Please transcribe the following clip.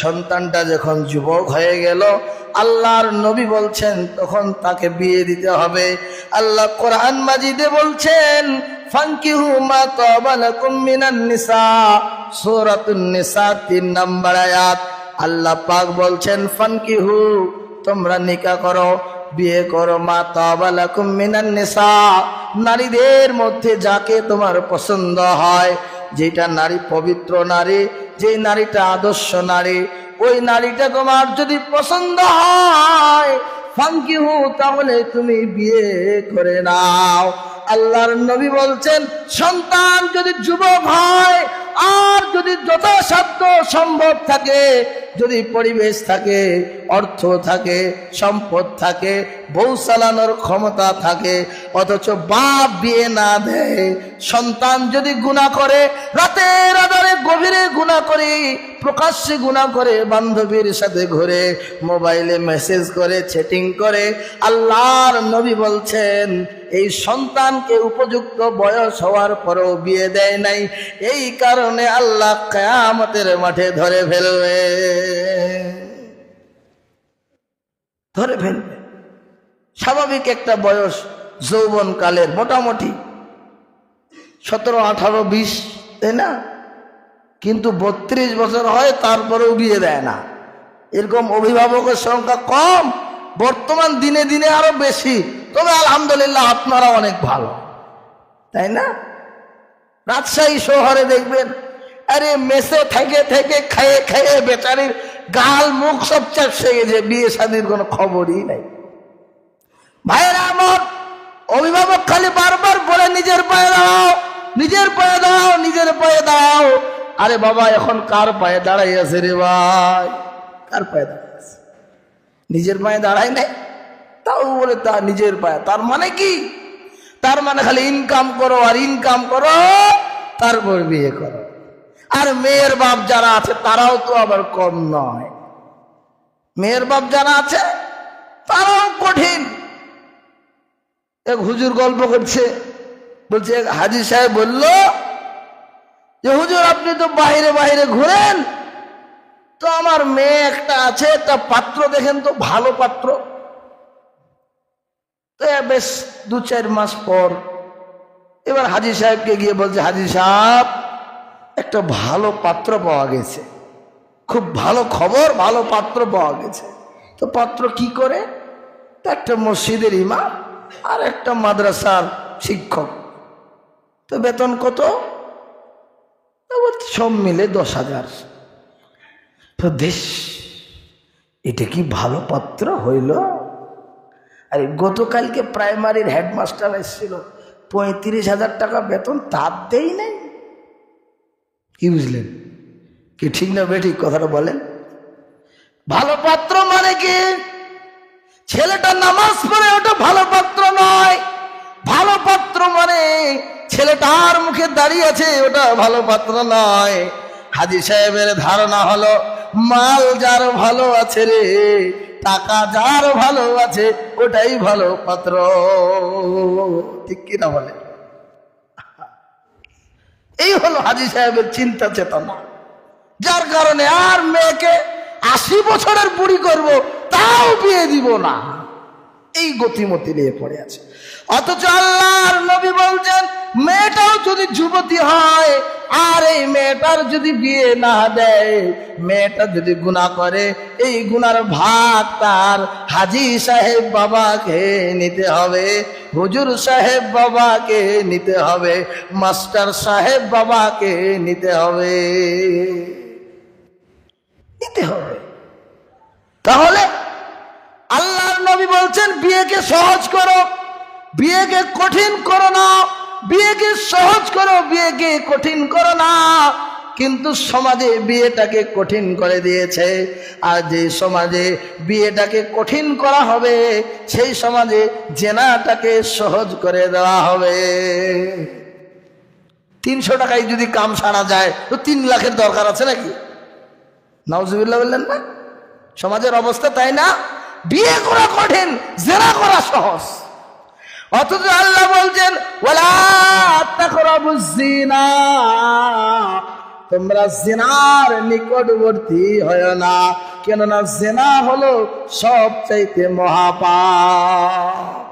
সন্তানটা যখন যুবক হয়ে গেল, আল্লাহর নবী বলছেন, তখন তাকে বিয়ে দিতে হবে। আল্লাহ কোরআন মাজিদে বলছেন মা তাবালাকুম মিনান নিসা। সূরাতুন নিসা 3 নম্বর আয়াত। আল্লাহ বলছেন তোমরা নিকা করো, বিয়ে করো মা নারীদের মধ্যে যাকে তোমার পছন্দ হয় যেটা নারী পবিত্র নারী যে নারীটা আদর্শ নারী, ওই নারীটা তোমার যদি পছন্দ হয় ফাঙ্কিহু তাহলে তুমি বিয়ে করে নাও। আল্লাহর নবী বলছেন, সন্তান যদি যুবক হয়, আর যদি যথাসাধ্য সম্ভব থাকে, যদি পরিবেশ থাকে, অর্থ থাকে, সম্পদ থাকে, বউ চালানোর ক্ষমতা থাকে, অথচ বাপ বিয়ে না দেয়, সন্তান যদি গুণা করে, রাতের গুণা করে, প্রকাশ্যে গুণা করে বান্ধবীর সাথে ঘুরে, মোবাইলে মেসেজ করে চ্যাটিং করে, আল্লাহর নবী বলছেন, এই সন্তানকে উপযুক্ত বয়স হওয়ার পরেও বিয়ে দেয় নাই। এই কারণে আল্লাহ কেয়ামতের মাঠে ধরে ফেলবে। ধরে ফেলবে। স্বাভাবিক একটা বয়স যৌবন কালের মোটামুটি। সতেরো, আঠারো, বিশ, তাই না? কিন্তু বত্রিশ বছর হয় তারপরেও বিয়ে দেয় না। এরকম অভিভাবকের সংখ্যা কম, বর্তমান দিনে দিনে আরও বেশি। তবে আলহামদুলিল্লাহ আপনারা অনেক ভালো। তাই না? রাজশাহী শহরে দেখবেন, আরে মেসে থেকে থেকে খেয়ে খেয়ে বেচারির গাল মুখ সব চাপসে গেছে, বিয়ে শাদির কোনো খবরই নাই। ভাইয়েরা আমার, অভিভাবক খালি বারবার বলে, নিজের পায়ে দাও নিজের পায়ে দাও নিজের পায়ে দাও আরে বাবা, এখন কার পায়ে দাঁড়াই আছে রে ভাই? কার পায়ে দাঁড়াই আছে? নিজের পায়ে দাঁড়ায় নাই? তাও বলে তা নিজের পায়ে। তার মানে কি? তার মানে খালি ইনকাম করো আর ইনকাম করো, তারপর বিয়ে করো। আর মেয়ের বাপ যারা আছে, তারাও তো আবার কম নয়। মেয়ের বাপ যারা আছে, তারাও কঠিন। এক হুজুর গল্প করছে, বলছে হাজি সাহেব বলল যে, হুজুর, আপনি তো বাইরে বাইরে ঘুরেন। তো আমার মেয়ে একটা আছে, একটা পাত্র দেখেন তো, ভালো পাত্র। তো বেশ দু চার মাস পর এবার হাজি সাহেবকে গিয়ে বলছে, হাজি সাহেব, একটা ভালো পাত্র পাওয়া গেছে। খুব ভালো খবর, ভালো পাত্র পাওয়া গেছে। তো পাত্র কি করে? তো একটা মসজিদের ইমাম আর একটা মাদ্রাসার শিক্ষক। তো বেতন কত? তো সব মিলে দশ হাজার। তো দেশ, এটা কি ভালো পাত্র হইল? আরে, গতকালকে প্রাইমারির হেডমাস্টার এসেছিল, পঁয়ত্রিশ হাজার টাকা বেতন তার দেই নাই। কি বুঝলেন? কি ঠিক না বেঠিক কথাটা বলেন? ভালো পাত্র মানে কি? ছেলেটা নামাজ পড়ে ওটা ভালো পাত্র নয়। ছেলেটার মুখে দাঁড়িয়ে আছে, ওটা ভালো পাত্র নয়। হাজি সাহেবের ধারণা হলো, মাল যার ভালো আছে রে, টাকা যার ভালো আছে, ওটাই ভালো পাত্র ঠিক কিনা বলে? এই হলো হাজি সাহেবের চিন্তা চেতনা। যার কারণে আর মেয়েকে আশি বছরের বুড়ি করব, তাও বিয়ে দিব না। এই গতিমতি নিয়ে পড়ে আছে। অথচ আল্লাহর নবী বলছেন, মেয়েটাও যদি যুবতী হয়, আর এই মেয়েটার যদি বিয়ে না দেয়, মেয়েটা যদি গুণা করে, এই গুনার ভাগ তার হাজি সাহেব বাবাকে নিতে হবে, হুজুর সাহেব বাবাকে নিতে হবে, মাস্টার সাহেব বাবাকে নিতে হবে। নিতে হবে। তাহলে নবী বলছেন, বিয়েকে সহজ করো, বিয়েকে কঠিন করো না, বিয়েকে সহজ করো, বিয়েকে কঠিন করো না। কিন্তু সমাজে বিয়েটাকে কঠিন করে দিয়েছে। আর যে সমাজে বিয়েটাকে কঠিন করা হবে, সেই সমাজে জেনাটাকে সহজ করে দেওয়া হবে। তিনশো টাকায় যদি কাম সারা যায়, তো তিন লাখের দরকার আছে নাকি? নাউজুবিল্লাহ বললেন না? সমাজের অবস্থা তাই না? বিয়ে করা কঠিন, জেরা করা সহজ। অথচ আল্লাহ বলছেন ওলা জিনা তোমরা জেনার নিকটবর্তী হয় না, কেননা জেনা হলো সব চাইতে মহাপাপ।